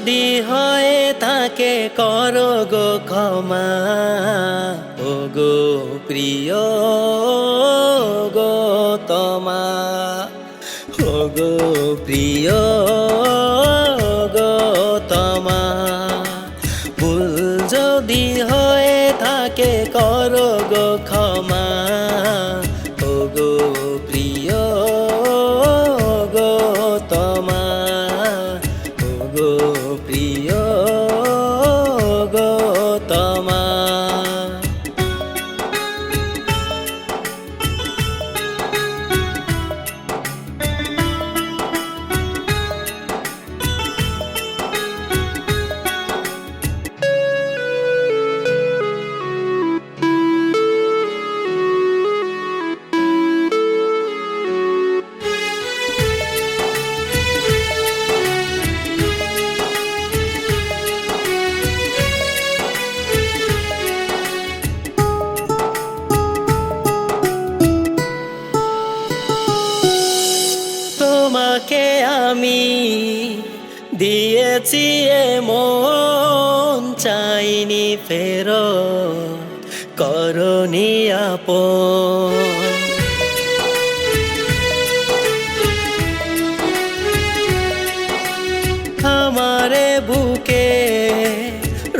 যদি হয়ে থাকে করো গো ক্ষমা। ও গো প্রিয়, গো তোমা। ও গো প্রিয়, গো তোমা। ভুল যদি হয়ে থাকে করো গো ক্ষমা। তোমাকে আমি দিয়েছি মন, চাইনি ফেরো করনি আপন। আমারে বুকে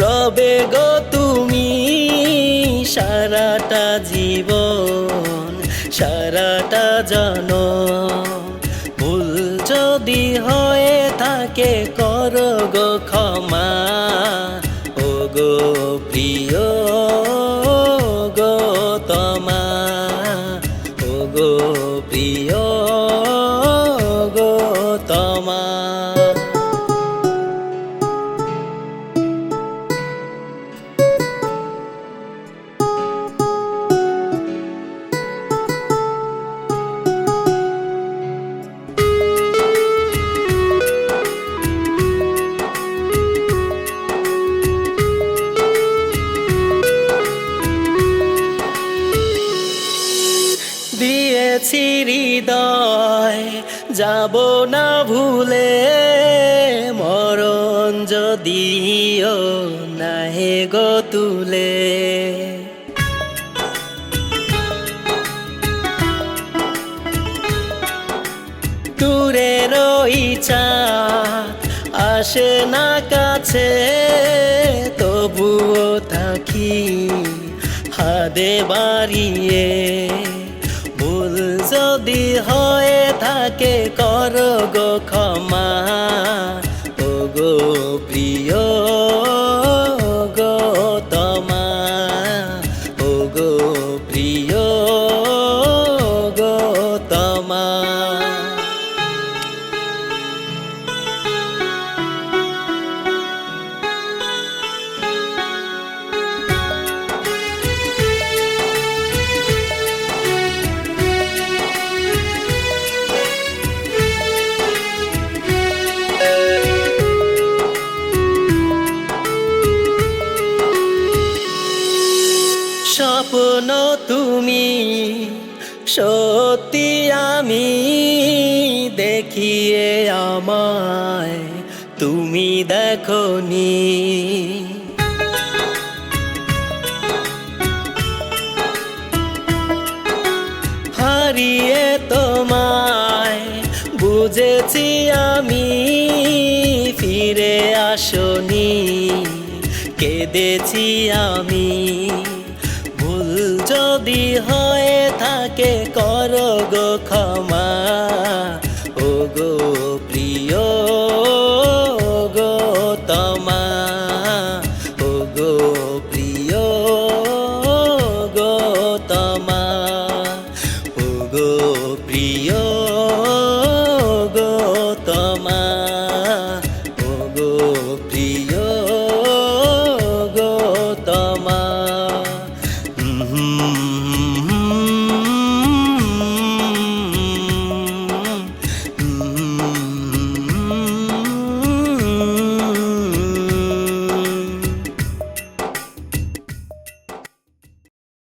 রবে গো তুমি সারাটা জীবন, সারাটা জন যদি হয়ে থাকে কর গো ক্ষমা। ও গো প্রিয় গো তোমা। ও গো প্রিয় দিয়েছি হৃদয়, যাব না ভুলে মরণ যদিও নাহে গো তুলে। দূরে রইছা আসে না কাছে, তবুও থাকি হাদে বাড়িয়ে। যদি হয়ে থাকে কর গো ক্ষমা। ও গো প্রিয় গো তোমা। ও গো প্রিয় সত্যি আমি দেখিয়ে আমায় তুমি দেখনি। হারিয়ে তোমায় বুঝেছি আমি, ফিরে আসনি। কেঁদেছি আমি, ভুল যদি হয়ে আমাকে কর গো ক্ষমা। ও গো প্রিয় গো তমা। ও গো প্রিয় গো তমা। ও গো প্রিয় গো তমা। ও গো প্রিয়।